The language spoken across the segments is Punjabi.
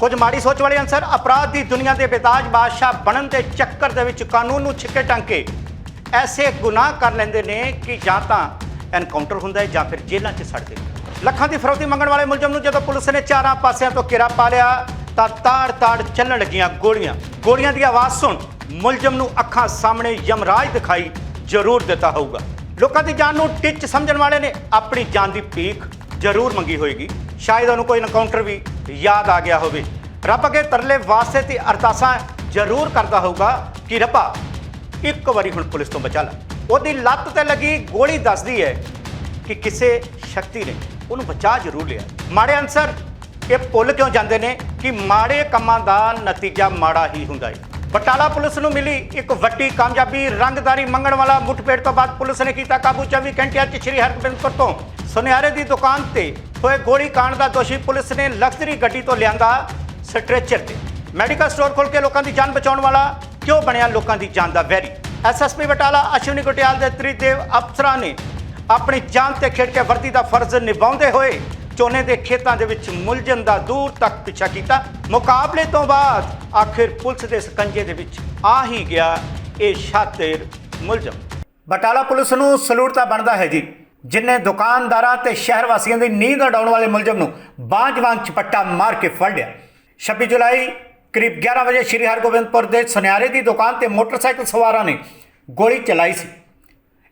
ਕੁਝ ਮਾੜੀ ਸੋਚ ਵਾਲੇ ਅਨਸਰ ਅਪਰਾਧ ਦੀ ਦੁਨੀਆ ਦੇ ਬੇਤਾਜ ਬਾਦਸ਼ਾਹ ਬਣਨ ਦੇ ਚੱਕਰ ਦੇ ਵਿੱਚ ਕਾਨੂੰਨ ਨੂੰ ਛਿੱਕੇ ਟੰਕੇ ਐਸੇ ਗੁਨਾਹ ਕਰ ਲੈਂਦੇ ਨੇ ਕਿ ਜਾਂ ਤਾਂ ਐਨਕਾਊਂਟਰ ਹੁੰਦਾ ਹੈ ਜਾਂ ਫਿਰ ਜੇਲ੍ਹਾਂ 'ਚ ਸੜਦੇ ਲੱਖਾਂ ਦੀ ਫਰੌਤੀ ਮੰਗਣ ਵਾਲੇ ਮੁਲਜ਼ਮ ਨੂੰ ਜਦੋਂ ਪੁਲਿਸ ਨੇ ਚਾਰਾਂ ਪਾਸਿਆਂ ਤੋਂ ਘੇਰਾ ਪਾ ਲਿਆ, ਤਾਂ ਤਾੜ-ਤਾੜ ਚੱਲਣ ਲੱਗੀਆਂ ਗੋਲੀਆਂ। ਗੋਲੀਆਂ ਦੀ ਆਵਾਜ਼ ਸੁਣ ਮੁਲਜ਼ਮ ਨੂੰ ਅੱਖਾਂ ਸਾਹਮਣੇ ਯਮਰਾਜ ਦਿਖਾਈ, ਜ਼ਰੂਰ ਦਿੱਤਾ ਹੋਊਗਾ। ਲੋਕਾਂ ਦੀ ਜਾਨ ਨੂੰ ਟਿੱਚ ਸਮਝਣ ਵਾਲੇ ਨੇ ਆਪਣੀ ਜਾਨ ਦੀ ਭੀਖ ਜ਼ਰੂਰ ਮੰਗੀ ਹੋਏਗੀ। ਸ਼ਾਇਦ ਉਹਨੂੰ ਕੋਈ ਇਨਕਾਊਂਟਰ ਵੀ ਯਾਦ ਆ ਗਿਆ ਹੋਵੇ। ਰੱਬ ਅੱਗੇ ਤਰਲੇ ਵਾਸਤੇ ਤੇ ਅਰਦਾਸਾਂ ਜ਼ਰੂਰ ਕਰਦਾ ਹੋਊਗਾ ਕਿ ਰੱਬਾ, ਇੱਕ ਵਾਰੀ ਹੁਣ ਪੁਲਿਸ ਤੋਂ ਬਚਾ ਲੈ। ਉਹਦੀ ਲੱਤ ਤੇ ਲੱਗੀ ਗੋਲੀ ਦੱਸਦੀ ਹੈ ਕਿ ਕਿਸੇ ਸ਼ਕਤੀ ਨੇ ਉਹਨੂੰ ਬਚਾ ਜ਼ਰੂਰ ਲਿਆ। ਮਾੜੇ ਅਨਸਰ, ਇਹ ਭੁੱਲ ਕਿਉਂ ਜਾਂਦੇ ਨੇ? ਕਿ ਮਾੜੇ ਕੰਮਾਂ ਦਾ ਨਤੀਜਾ ਮਾੜਾ ਹੀ ਹੁੰਦਾ ਹੈ। ਬਟਾਲਾ ਪੁਲਿਸ ਨੂੰ ਮਿਲੀ ਇੱਕ ਵੱਡੀ ਕਾਮਯਾਬੀ। ਰੰਗਦਾਰੀ ਮੰਗਣ ਵਾਲਾ ਮੁੱਠਭੇੜ ਤੋਂ ਬਾਅਦ ਪੁਲਿਸ ਨੇ ਕੀਤਾ ਕਾਬੂ। 24 ਘੰਟਿਆਂ 'ਚ ਸ਼੍ਰੀ ਹਰਗੋਬਿੰਦਪੁਰ ਤੋਂ ਸੁਨਿਆਰੇ ਦੀ ਦੁਕਾਨ ਤੇ ਹੋਏ ਗੋਲੀ ਕਾਂਡ ਦਾ ਦੋਸ਼ੀ ਪੁਲਿਸ ਨੇ ਲਗਜ਼ਰੀ ਗੱਡੀ ਤੋਂ ਲਿਆਂਦਾ ਸਟ੍ਰੈਚਰ ਤੇ। ਮੈਡੀਕਲ ਸਟੋਰ ਖੋਲ ਕੇ ਲੋਕਾਂ ਦੀ ਜਾਨ ਬਚਾਉਣ ਵਾਲਾ ਕਿਉਂ ਬਣਿਆ ਲੋਕਾਂ ਦੀ ਜਾਨ ਦਾ ਵੈਰੀ? ਐਸਐਸਪੀ ਬਟਾਲਾ, ਅਸ਼ਵਨੀ ਗੁਟਿਆਲ ਦੇ ਤ੍ਰਿਦੇਵ ਅਫਸਰਾਂ ਨੇ ਆਪਣੀ ਜਾਨ ਤੇ ਖੇਡ ਕੇ ਵਰਦੀ ਦਾ ਫਰਜ਼ ਨਿਭਾਉਂਦੇ ਹੋਏ ਝੋਨੇ ਦੇ ਖੇਤਾਂ ਦੇ ਵਿੱਚ ਮੁਲਜ਼ਮ ਦਾ ਦੂਰ ਤੱਕ ਪਿੱਛਾ ਕੀਤਾ। ਮੁਕਾਬਲੇ ਤੋਂ ਬਾਅਦ ਆਖਿਰ ਪੁਲਿਸ ਦੇ ਸਕੰਜੇ ਦੇ ਵਿੱਚ ਆ ਹੀ ਗਿਆ ਇਹ ਸ਼ਾਤਿਰ ਮੁਲਜ਼ਮ। ਬਟਾਲਾ ਪੁਲਿਸ ਨੂੰ ਸਲੂਟ ਤਾਂ ਬਣਦਾ ਹੈ ਜੀ। ਜਿਨੇ ਦੁਕਾਨਦਾਰਾਂ ਤੇ ਸ਼ਹਿਰ ਵਾਸੀਆਂ ਦੀ ਨੀਂਦ ਉਡਾਉਣ ਵਾਲੇ ਮੁਲਜ਼ਮ ਨੂੰ ਬਾਂਝ ਵਾਂਗ ਚਪੱਟਾ ਮਾਰ ਕੇ ਫੜ ਲਿਆ। 26 ਜੁਲਾਈ ਕਰੀਬ 11 ਵਜੇ ਸ਼੍ਰੀ ਹਰਗੋਬਿੰਦਪੁਰ ਦੇ ਸੁਨਿਆਰੇ ਦੀ ਦੁਕਾਨ ਤੇ ਮੋਟਰਸਾਈਕਲ ਸਵਾਰਾਂ ਨੇ ਗੋਲੀ ਚਲਾਈ ਸੀ।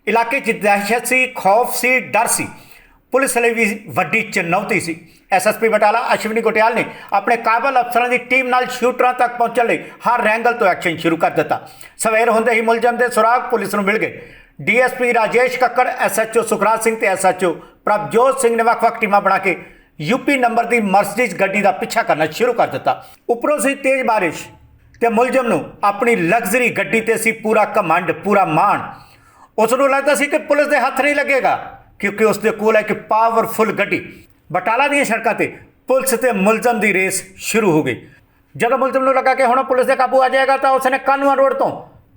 ਇਲਾਕੇ 'ਚ ਦਹਿਸ਼ਤ ਸੀ, ਖੌਫ ਸੀ, ਡਰ ਸੀ। ਪੁਲਿਸ ਲਈ ਵੀ ਵੱਡੀ ਚੁਣੌਤੀ ਸੀ। ਐਸਐਸਪੀ ਬਟਾਲਾ ਅਸ਼ਵਨੀ ਗੁਟਿਆਲ ਨੇ ਆਪਣੇ ਕਾਬਲ ਅਫਸਰਾਂ ਦੀ ਟੀਮ ਨਾਲ ਸ਼ੂਟਰਾਂ ਤੱਕ ਪਹੁੰਚਣ ਲਈ ਹਰ ਰੈਂਗਲ ਤੋਂ ਐਕਸ਼ਨ ਸ਼ੁਰੂ ਕਰ ਦਿੱਤਾ। ਸਵੇਰ ਹੁੰਦੇ ਹੀ ਮੁਲਜ਼ਮ ਦੇ ਸੁਰਾਗ ਪੁਲਿਸ ਨੂੰ ਮਿਲ ਗਏ। ਡੀਐਸਪੀ ਰਾਜੇਸ਼ ਕੱਕੜ, ਐਸਐਚਓ ਸੁਖਰਾਜ ਸਿੰਘ ਤੇ ਐਸਐਚਓ ਪ੍ਰਭਜੋਤ ਸਿੰਘ ਨੇ ਵੱਖ-ਵੱਖ ਟੀਮਾਂ ਬਣਾ ਕੇ ਯੂਪੀ ਨੰਬਰ ਦੀ ਮਰਸੀਡੀਜ਼ ਗੱਡੀ ਦਾ ਪਿੱਛਾ ਕਰਨਾ ਸ਼ੁਰੂ ਕਰ ਦਿੱਤਾ। ਉੱਪਰੋਂ ਸੀ ਤੇਜ਼ ਬਾਰਿਸ਼ ਤੇ ਮੁਲਜ਼ਮ ਨੂੰ ਆਪਣੀ ਲਗਜ਼ਰੀ ਗੱਡੀ ਤੇ ਸੀ ਪੂਰਾ ਕਮਾਂਡ ਪੂਰਾ ਮਾਣ। ਉਸ ਨੂੰ ਲੱਗਦਾ ਸੀ ਕਿ ਪੁਲਿਸ ਦੇ ਹੱਥ ਨਹੀਂ ਲੱਗੇਗਾ, ਕਿਉਂਕਿ ਉਸ ਦੇ ਕੋਲ ਹੈ ਕਿ ਪਾਵਰਫੁਲ ਗੱਡੀ। ਬਟਾਲਾ ਦੀਆਂ ਸੜਕਾਂ ਤੇ ਪੁਲਿਸ ਤੇ ਮੁਲਜ਼ਮ ਦੀ ਰੇਸ ਸ਼ੁਰੂ ਹੋ ਗਈ। ਜਦੋਂ ਮੁਲਜ਼ਮ ਨੂੰ ਲੱਗਾ ਕਿ ਹੁਣ ਪੁਲਿਸ ਦੇ ਕਾਬੂ ਆ ਜਾਏਗਾ ਤਾਂ ਉਸਨੇ ਕਾਨੂੰਨ ਰੋਡ ਤੋਂ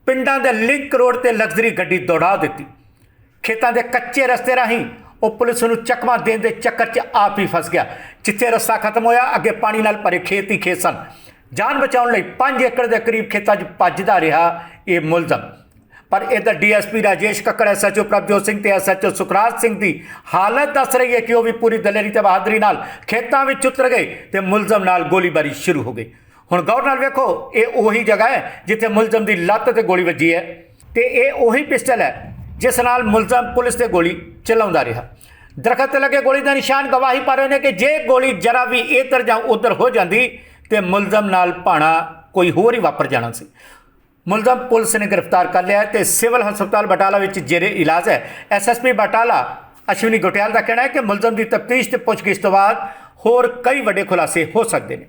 ਪਿੰਡਾਂ ਦੇ ਲਿੰਕ ਰੋਡ ਤੇ ਲਗਜ਼ਰੀ ਗੱਡੀ ਦੌੜਾ ਦਿੱਤੀ। ਖੇਤਾਂ ਦੇ ਕੱਚੇ ਰਸਤੇ ਰਾਹੀਂ ਉਹ ਪੁਲਿਸ ਨੂੰ ਚਕਮਾ ਦੇਣ ਦੇ ਚੱਕਰ 'ਚ ਆਪ ਹੀ ਫਸ ਗਿਆ। ਜਿੱਥੇ ਰਸਤਾ ਖਤਮ ਹੋਇਆ, ਅੱਗੇ ਪਾਣੀ ਨਾਲ ਭਰੇ ਖੇਤ ਹੀ ਖੇਤ ਸਨ। ਜਾਨ ਬਚਾਉਣ ਲਈ 5 ਏਕੜ ਦੇ ਕਰੀਬ ਖੇਤਾਂ 'ਚ ਭੱਜਦਾ ਰਿਹਾ ਇਹ ਮੁਲਜ਼ਮ। ਪਰ ਇਹਦਾ ਡੀਐਸਪੀ ਰਾਜੇਸ਼ ਕੱਕੜ, ਐਸਐਚਓ ਪ੍ਰਭਜੋਤ ਸਿੰਘ ਤੇ ਐਸਐਚਓ ਸੁਖਰਾਜ ਸਿੰਘ ਦੀ ਹਾਲਤ ਦੱਸ ਰਹੀ ਹੈ ਕਿ ਉਹ ਵੀ ਪੂਰੀ ਦਲੇਰੀ ਤੇ ਬਹਾਦਰੀ ਨਾਲ ਖੇਤਾਂ ਵਿੱਚ ਉਤਰ ਗਏ ਤੇ ਮੁਲਜ਼ਮ ਨਾਲ ਗੋਲੀਬਾਰੀ ਸ਼ੁਰੂ ਹੋ ਗਈ। ਹੁਣ ਗੌਰ ਨਾਲ ਵੇਖੋ, ਇਹ ਉਹੀ ਜਗ੍ਹਾ ਹੈ ਜਿੱਥੇ ਮੁਲਜ਼ਮ ਦੀ ਲੱਤ ਤੇ ਗੋਲੀ ਵੱਜੀ ਹੈ ਤੇ ਇਹ ਉਹੀ ਪਿਸਟਲ ਹੈ ਜਿਸ ਨਾਲ ਮੁਲਜ਼ਮ ਪੁਲਿਸ ਤੇ ਗੋਲੀ ਚਲਾਉਂਦਾ ਰਿਹਾ। ਦਰਖਤ ਤੇ ਲੱਗੇ ਗੋਲੀ ਦਾ ਨਿਸ਼ਾਨ ਗਵਾਹੀ ਪਾ ਰਹੇ ਨੇ ਕਿ ਜੇ ਗੋਲੀ ਜਰਾ ਵੀ ਇੱਧਰ ਜਾਂ ਉੱਧਰ ਹੋ ਜਾਂਦੀ, ਤੇ ਮੁਲਜ਼ਮ ਨਾਲ ਭਾਣਾ ਕੋਈ ਹੋਰ ਹੀ ਵਾਪਰ ਜਾਣਾ ਸੀ। ਮੁਲਜ਼ਮ ਪੁਲਿਸ ਨੇ ਗ੍ਰਿਫਤਾਰ ਕਰ ਲਿਆ ਹੈ ਤੇ ਸਿਵਲ ਹਸਪਤਾਲ ਬਟਾਲਾ ਵਿੱਚ ਜੇਰੇ ਇਲਾਜ ਹੈ। ਐਸਐਸਪੀ ਬਟਾਲਾ, ਅਸ਼ਵਨੀ ਗੁਟਿਆਲ ਦਾ ਕਹਿਣਾ ਹੈ ਕਿ ਮੁਲਜ਼ਮ ਦੀ ਤਫਤੀਸ਼ ਤੇ ਪੁੱਛਗਿੱਛ ਤੋਂ ਬਾਅਦ ਹੋਰ ਕਈ ਵੱਡੇ ਖੁਲਾਸੇ ਹੋ ਸਕਦੇ ਨੇ।